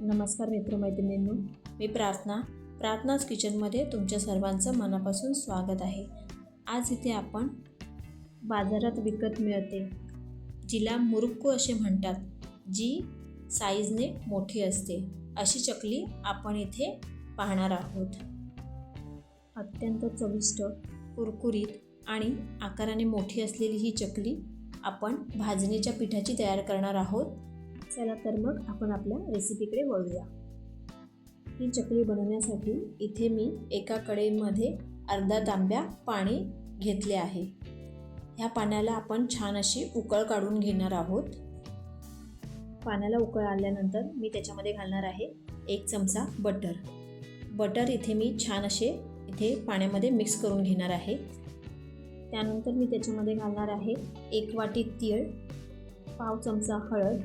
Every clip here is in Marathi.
नमस्कार मित्रमैत्रिणींनो मी प्रार्थना. प्रार्थनाच किचनमध्ये तुमच्या सर्वांचं मनापासून स्वागत आहे. आज इथे आपण बाजारात विकत मिळते जिला मुरुक्कू असे म्हणतात जी साईजने मोठी असते. अशी चकली आपण इथे पाहणार आहोत. अत्यंत चविष्ट कुरकुरीत आणि आकाराने मोठी असलेली ही चकली आपण भाजणीच्या पिठाची तयार करणार आहोत. चला तर मग आपण आपल्या रेसिपीकडे वळूया. ही चकली बनवण्यासाठी इथे मी एका कडेमध्ये अर्धा तांब्या पाणी घेतले आहे. ह्या पाण्याला आपण छान अशी उकळ काढून घेणार आहोत. पाण्याला उकळ आल्यानंतर मी त्याच्यामध्ये घालणार आहे एक चमचा बटर. बटर इथे मी छान असे इथे पाण्यामध्ये मिक्स करून घेणार आहे. त्यानंतर मी त्याच्यामध्ये घालणार आहे एक वाटी तीळ पाव चमचा हळद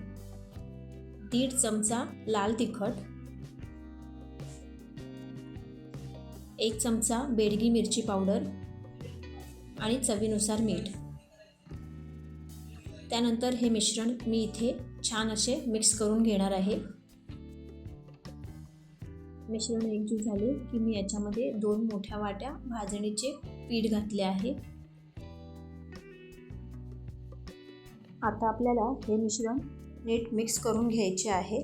दीड चमचा लाल तिखट एक चमचा बेडगी मिरची पावडर आणि चवीनुसार मीठ. त्यानंतर हे मिश्रण मी इथे छान असे मिक्स करून घेणार आहे. मिश्रण एकजीव झाले की मी याच्यामध्ये दोन मोठ्या वाट्या भाजणीचे पीठ घातले आहे. आता आपल्याला हे मिश्रण नीट मिक्स करून घ्यायचे आहे.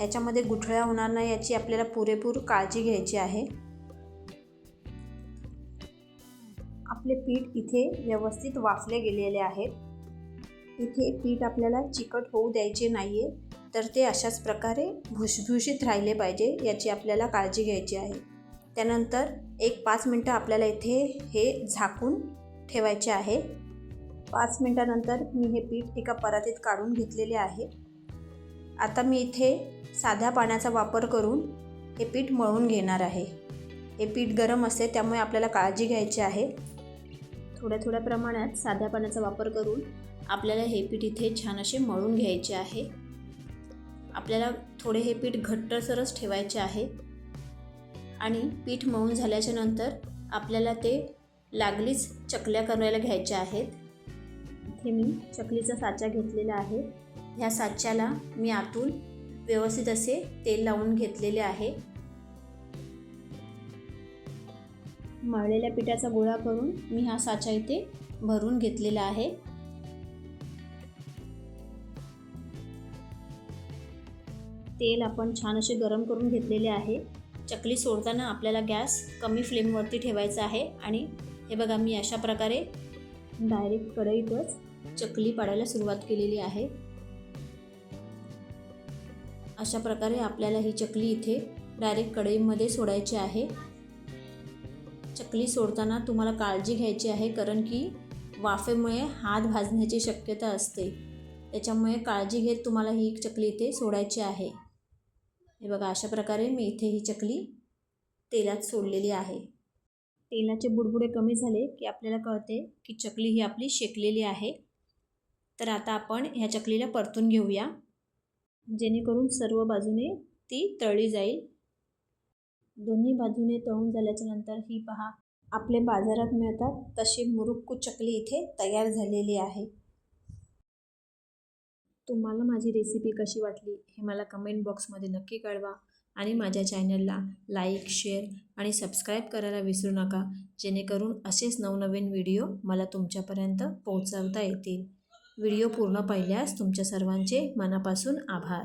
याच्यामध्ये गुठळ्या होणार नाही याची आपल्याला पुरेपूर काळजी घ्यायची आहे. आपले पीठ इथे व्यवस्थित वाफले गेलेले आहेत. इथे पीठ आपल्याला चिकट होऊ द्यायचे नाही आहे तर ते अशाच प्रकारे भुसभुशीत राहिले पाहिजे याची आपल्याला काळजी घ्यायची आहे. त्यानंतर एक पाच मिनटं आपल्याला इथे हे झाकून ठेवायचे आहे. पाच मिनटानंतर मी हे पीठ एका परातीत काढून घेतलेले आहे. आता मी इथे साध्या पाण्याचा वापर करून हे पीठ मळून घेणार आहे. हे पीठ गरम असते त्यामुळे आपल्याला काळजी घ्यायची आहे. थोड्या थोड्या प्रमाणात साध्या पाण्याचा वापर करून आपल्याला हे पीठ इथे छान असे मळून घ्यायचे आहे. आपल्याला थोडे हे पीठ घट्टसरच ठेवायचे आहे. आणि पीठ मळून झाल्याच्यानंतर आपल्याला ते लागलीच चकल्या करायला घ्यायच्या आहेत. इथे मी चकलीचा साचा घेतलेला आहे. ह्या साच्याला मी आतून व्यवस्थित असे तेल लावून घेतलेले आहे. मळलेल्या पिठाचा गोळा करून मी हा साचा इथे भरून घेतलेला आहे. तेल आपण छान असे गरम करून घेतलेले आहे. चकली सोडताना आपल्याला गॅस कमी फ्लेमवरती ठेवायचा आहे आणि हे बघा मी अशा प्रकारे डायरेक्ट कढईतच चकली पाडायला सुरुवात केलेली आहे. अशा प्रकारे आपल्याला ही चकली इथे डायरेक्ट कढईमध्ये सोडायची आहे. चकली सोडताना तुम्हाला काळजी घ्यायची आहे कारण की वाफेमुळे हात भाजण्याची शक्यता असते. त्याच्यामुळे काळजी घेत तुम्हाला ही चकली इथे सोडायची आहे. हे बघा अशा प्रकारे मी इथे ही चकली तेलात सोडलेली आहे. तेलाचे बुडबुडे कमी झाले की आपल्याला कळते की चकली ही आपली शेकलेली आहे. तर आता आपण ह्या चकलीला परतून घेऊया. जेणेकरून सर्व बाजूने ती तळली जाईल. दोन्ही बाजूने तळून झाल्याच्यानंतर ही पहा आपले बाजारात मिळतात तशी मुरुक्कू चकली इथे तयार झालेली आहे. तुम्हाला माझी रेसिपी कशी वाटली हे मला कमेंट बॉक्समध्ये नक्की कळवा आणि माझ्या चॅनलला लाईक शेअर आणि सबस्क्राईब करायला विसरू नका जेणेकरून असेच नवनवीन व्हिडिओ मला तुमच्यापर्यंत पोहोचवता येतील. व्हिडिओ पूर्ण पाहिल्यास तुमच्या सर्वांचे मनापासून आभार.